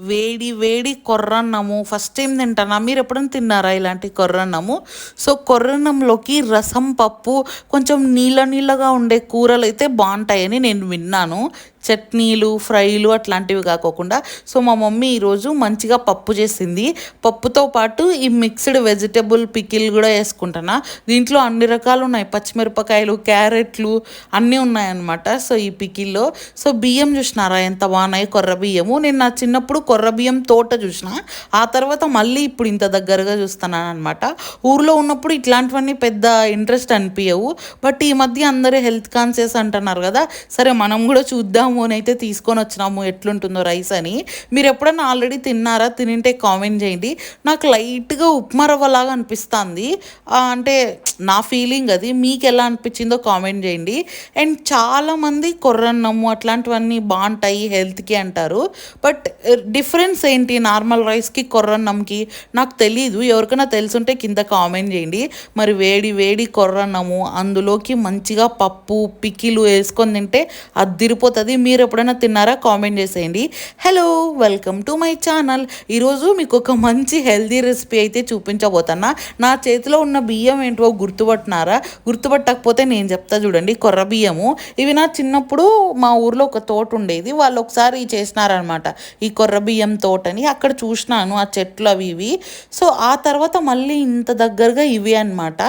వేడి వేడి కొర్రన్నము. First time తింటానా? మీరు ఎప్పుడైనా తిన్నారా ఇలాంటి కొర్రన్నము? సో కొర్రన్నంలోకి రసం పప్పు కొంచెం నీళ్ళ నీళ్ళగా ఉండే కూరలు అయితే బాగుంటాయని నేను విన్నాను. చట్నీలు ఫ్రైలు అట్లాంటివి కాకోకుండా. సో మా మమ్మీ ఈరోజు మంచిగా పప్పు చేసింది. పప్పుతో పాటు ఈ మిక్స్డ్ వెజిటబుల్ పికిల్ కూడా వేసుకుంటున్నా దీంట్లో అన్ని రకాలు ఉన్నాయి. పచ్చిమిరపకాయలు క్యారెట్లు అన్నీ ఉన్నాయన్నమాట. సో ఈ పికిల్లో. సో బియ్యం చూసినారా? ఎంత బాగున్నాయి? కొర్ర బియ్యము. నేను నా చిన్నప్పుడు కొర్ర బియ్యం తోట చూసిన. ఆ తర్వాత మళ్ళీ ఇప్పుడు ఇంత దగ్గరగా చూస్తున్నాను అనమాట ఊర్లో ఉన్నప్పుడు ఇట్లాంటివన్నీ పెద్ద ఇంట్రెస్ట్ అనిపించవు బట్ ఈ మధ్య అందరూ హెల్త్ కాన్షియస్ అంటున్నారు కదా. సరే మనం కూడా చూద్దాము. అని తీసుకొని వచ్చినాము ఎట్లుంటుందో రైస్ అని. మీరు ఎప్పుడైనా ఆల్రెడీ తిన్నారా? తినింటే కామెంట్ చేయండి. నాకు లైట్గా ఉప్మా రవ్వలాగా అనిపిస్తుంది. అంటే నా ఫీలింగ్ అది. మీకు ఎలా అనిపించిందో కామెంట్ చేయండి. అండ్ చాలామంది కొర్రన్నము అట్లాంటివన్నీ బాగుంటాయి హెల్త్కి అంటారు. బట్ డిఫరెన్స్ ఏంటి నార్మల్ రైస్కి కొర్రన్నంకి? నాకు తెలీదు. ఎవరికైనా తెలుసుంటే కింద కామెంట్ చేయండి. మరి వేడి వేడి కొర్రన్నము అందులోకి మంచిగా పప్పు పికిలు వేసుకొని తింటే అద్దిరిపోతుంది మీరు ఎప్పుడైనా తిన్నారా? కామెంట్ చేసేయండి. Hello welcome to my channel ఈరోజు మీకు ఒక మంచి హెల్దీ రెసిపీ అయితే చూపించబోతున్నా. నా చేతిలో ఉన్న బియ్యం ఏంటో గుర్తుపట్టినారా? గుర్తుపట్టకపోతే నేను చెప్తా చూడండి. కొర్ర బియ్యము. ఇవి నా చిన్నప్పుడు మా ఊర్లో ఒక తోట ఉండేది. వాళ్ళు ఒకసారి చేసినారనమాట. ఈ కొర్ర బియ్యం తోటని అక్కడ చూసినాను ఆ చెట్లు అవి ఇవి. సో ఆ తర్వాత మళ్ళీ ఇంత దగ్గరగా ఇవి అనమాట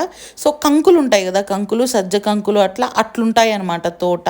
సో కంకులు ఉంటాయి కదా కంకులు సజ్జ కంకులు అట్లా అట్లుంటాయి అనమాట తోట.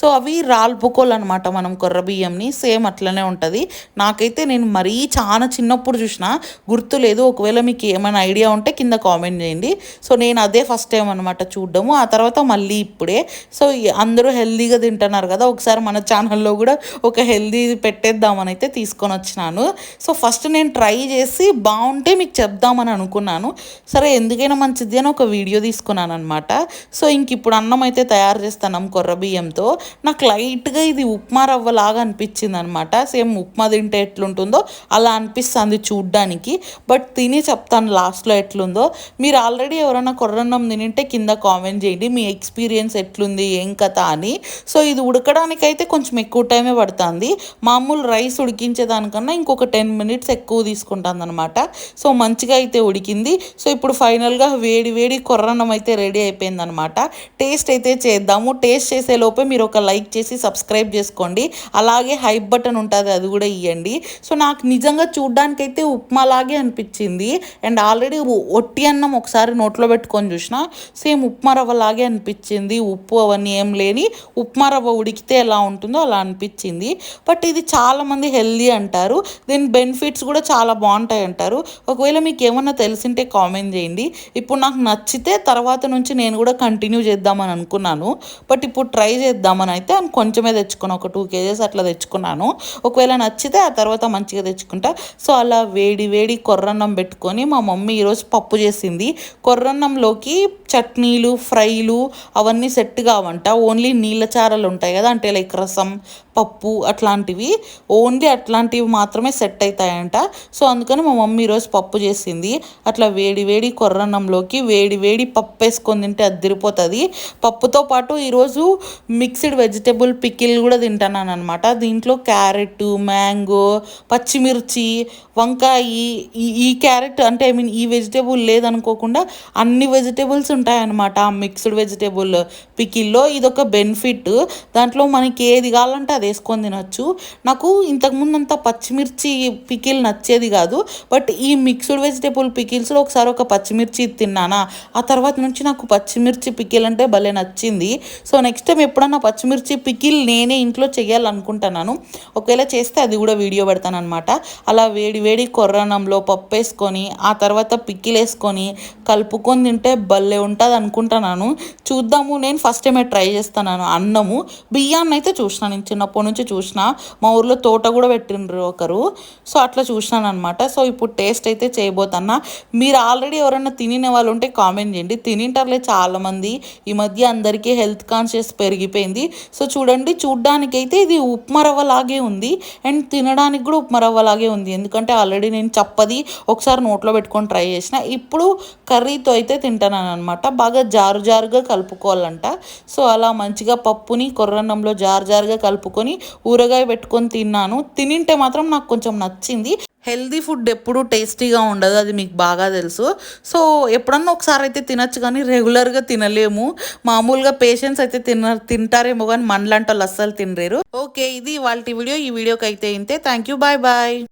సో అవి రాల్పుకో అనమాట మనం కొర్ర బియ్యంని. సేమ్ అట్లనే ఉంటుంది. నాకైతే నేను మరీ చాలా చిన్నప్పుడు చూసిన గుర్తులేదు ఒకవేళ మీకు ఏమైనా ఐడియా ఉంటే కింద కామెంట్ చేయండి. సో నేను అదే ఫస్ట్ టైం అనమాట చూడడము. ఆ తర్వాత మళ్ళీ ఇప్పుడే. సో అందరూ హెల్దీగా తింటున్నారు కదా. ఒకసారి మన ఛానల్లో కూడా ఒక హెల్దీ పెట్టేద్దామని అయితే తీసుకొని వచ్చినాను. సో ఫస్ట్ నేను ట్రై చేసి బాగుంటే మీకు చెప్దామని అనుకున్నాను. సరే ఎందుకైనా మంచిది అని ఒక వీడియో తీసుకున్నాను అనమాట సో ఇంక ఇప్పుడు అన్నం అయితే తయారు చేస్తాను కొర్ర బియ్యంతో. నాకు లైట్గా ఇది ఉప్మా రవ్వ లాగా అనిపించింది అనమాట సేమ్ ఉప్మా తింటే ఎట్లుంటుందో అలా అనిపిస్తుంది చూడ్డానికి. బట్ తిని చెప్తాను లాస్ట్లో ఎట్లుందో. మీరు ఆల్రెడీ ఎవరైనా కొర్రన్నం తినింటే కింద కామెంట్ చేయండి. మీ ఎక్స్పీరియన్స్ ఎట్లుంది ఏం కథ అని. సో ఇది ఉడకడానికైతే కొంచెం ఎక్కువ టైమే పడుతుంది. మామూలు రైస్ ఉడికించేదానికన్నా ఇంకొక టెన్ మినిట్స్ ఎక్కువ తీసుకుంటుంది అనమాట సో మంచిగా అయితే ఉడికింది. సో ఇప్పుడు ఫైనల్గా వేడి వేడి కొర్రన్నం అయితే రెడీ అయిపోయిందనమాట. టేస్ట్ అయితే చేద్దాము. టేస్ట్ చేసే లోపే మీరు ఒక లైక్ చేసి సబ్స్క్రైబ్ చేసుకోండి. అలాగే హైప్ బటన్ ఉంటుంది అది కూడా ఇవ్వండి సో నాకు నిజంగా చూడ్డానికైతే ఉప్మా లాగే అనిపించింది. అండ్ ఆల్రెడీ ఒట్టి అన్నం ఒకసారి నోట్లో పెట్టుకొని చూసిన సేమ్ ఉప్మా రవ్వ లాగే అనిపించింది. ఉప్పు అవన్నీ ఏం లేని ఉప్మా రవ్వ ఉడికితే ఎలా ఉంటుందో అలా అనిపించింది. బట్ ఇది చాలామంది హెల్దీ అంటారు. దీని బెనిఫిట్స్ కూడా చాలా బాగుంటాయి అంటారు. ఒకవేళ మీకు ఏమన్నా తెలిసింటే కామెంట్ చేయండి. ఇప్పుడు నాకు నచ్చితే తర్వాత నుంచి నేను కూడా కంటిన్యూ చేద్దామని అనుకున్నాను. బట్ ఇప్పుడు ట్రై చేద్దామని అయితే అని కొంచెమే తెచ్చుకున్నాను ఒక టూ కేజెస్ అట్లా తెచ్చుకున్నాను. ఒకవేళ నచ్చితే ఆ తర్వాత మంచిగా తెచ్చుకుంటా. సో అలా వేడి వేడి కొర్రన్నం పెట్టుకొని మా మమ్మీ ఈరోజు పప్పు చేసింది. కొర్రన్నంలోకి చట్నీలు ఫ్రైలు అవన్నీ సెట్ కావంట. ఓన్లీ నీళ్ళ చారలు ఉంటాయి కదా అంటే లైక్ రసం పప్పు అట్లాంటివి. ఓన్లీ అట్లాంటివి మాత్రమే సెట్ అవుతాయంట సో అందుకని మా మమ్మీ ఈరోజు పప్పు చేసింది. అట్లా వేడి వేడి కొర్రన్నంలోకి వేడి వేడి పప్పు వేసుకొని తింటే అదిరిపోతుంది. పప్పుతో పాటు ఈరోజు మిక్స్డ్ వెజిటేబుల్ పికిల్ కూడా తింటున్నాను అనమాట దీంట్లో క్యారెట్ మ్యాంగో పచ్చిమిర్చి వంకాయ ఈ ఈ క్యారెట్ అంటే ఐ మీన్ ఈ వెజిటేబుల్ లేదనుకోకుండా అన్ని వెజిటేబుల్స్ ఉంటాయన్నమాట. ఆ మిక్స్డ్ వెజిటేబుల్ పికిల్లో ఇదొక బెనిఫిట్. దాంట్లో మనకి ఏది కావాలంటే అది వేసుకొని తినొచ్చు. నాకు ఇంతకుముందు అంతా పచ్చిమిర్చి పికిల్ నచ్చేది కాదు. బట్ ఈ మిక్స్డ్ వెజిటేబుల్ పికిల్స్లో ఒకసారి ఒక పచ్చిమిర్చి తిన్నానా? ఆ తర్వాత నుంచి నాకు పచ్చిమిర్చి పికిల్ అంటే భలే నచ్చింది. సో నెక్స్ట్ టైం ఎప్పుడన్నా పచ్చిమిర్చి పికిల్ నేనే ఇంట్లో చేయాలనుకుంటున్నాను ఒకవేళ చేస్తే అది కూడా వీడియో పెడతాను అనమాట అలా వేడి వేడి కొర్రనంలో పప్పు వేసుకొని ఆ తర్వాత పిక్కిలేసుకొని కలుపుకొని తింటే భలే ఉంటుంది అనుకుంటున్నాను చూద్దాము నేను ఫస్ట్ టైమే ట్రై చేస్తున్నాను అన్నము. బియ్యాన్ని అయితే చూసిన నేను చిన్నప్పటి నుంచి చూసిన. మా ఊర్లో తోట కూడా పెట్టిండ్రు ఒకరు. సో అట్లా చూసినాను అనమాట సో ఇప్పుడు టేస్ట్ అయితే చేయబోతున్నా. మీరు ఆల్రెడీ ఎవరైనా తినిన వాళ్ళు ఉంటే కామెంట్ చేయండి. తినింటారులే చాలామంది. ఈ మధ్య అందరికీ హెల్త్ కాన్షియస్ పెరిగిపోయింది. సో చూడండి చూ చూడ్డానికైతే ఇది ఉప్మా రవ్వ లాగే ఉంది. అండ్ తినడానికి కూడా ఉప్మా రవ్వ లాగే ఉంది. ఎందుకంటే ఆల్రెడీ నేను చప్పది ఒకసారి నోట్లో పెట్టుకొని ట్రై చేసిన. ఇప్పుడు కర్రీతో అయితే తింటాను అనమాట బాగా జారు జారుగా కలుపుకోవాలంట. సో అలా మంచిగా పప్పుని కొర్రన్నంలో జారు జారుగా కలుపుకొని ఊరగాయ పెట్టుకొని తిన్నాను. తినింటే మాత్రం నాకు కొంచెం నచ్చింది. హెల్దీ ఫుడ్ ఎప్పుడు టేస్టీగా ఉండదు అది మీకు బాగా తెలుసు. సో ఎప్పుడన్నా ఒకసారి అయితే తినచ్చు కానీ రెగ్యులర్గా తినలేము. మామూలుగా పేషెంట్స్ అయితే తిన తింటారేమో కానీ మనలాంటి వాళ్ళు అస్సలు తినలేరు. ఓకే ఇది వాళ్ళ వీడియో. ఈ వీడియోకి అయితే ఇంతే. Thank you bye bye.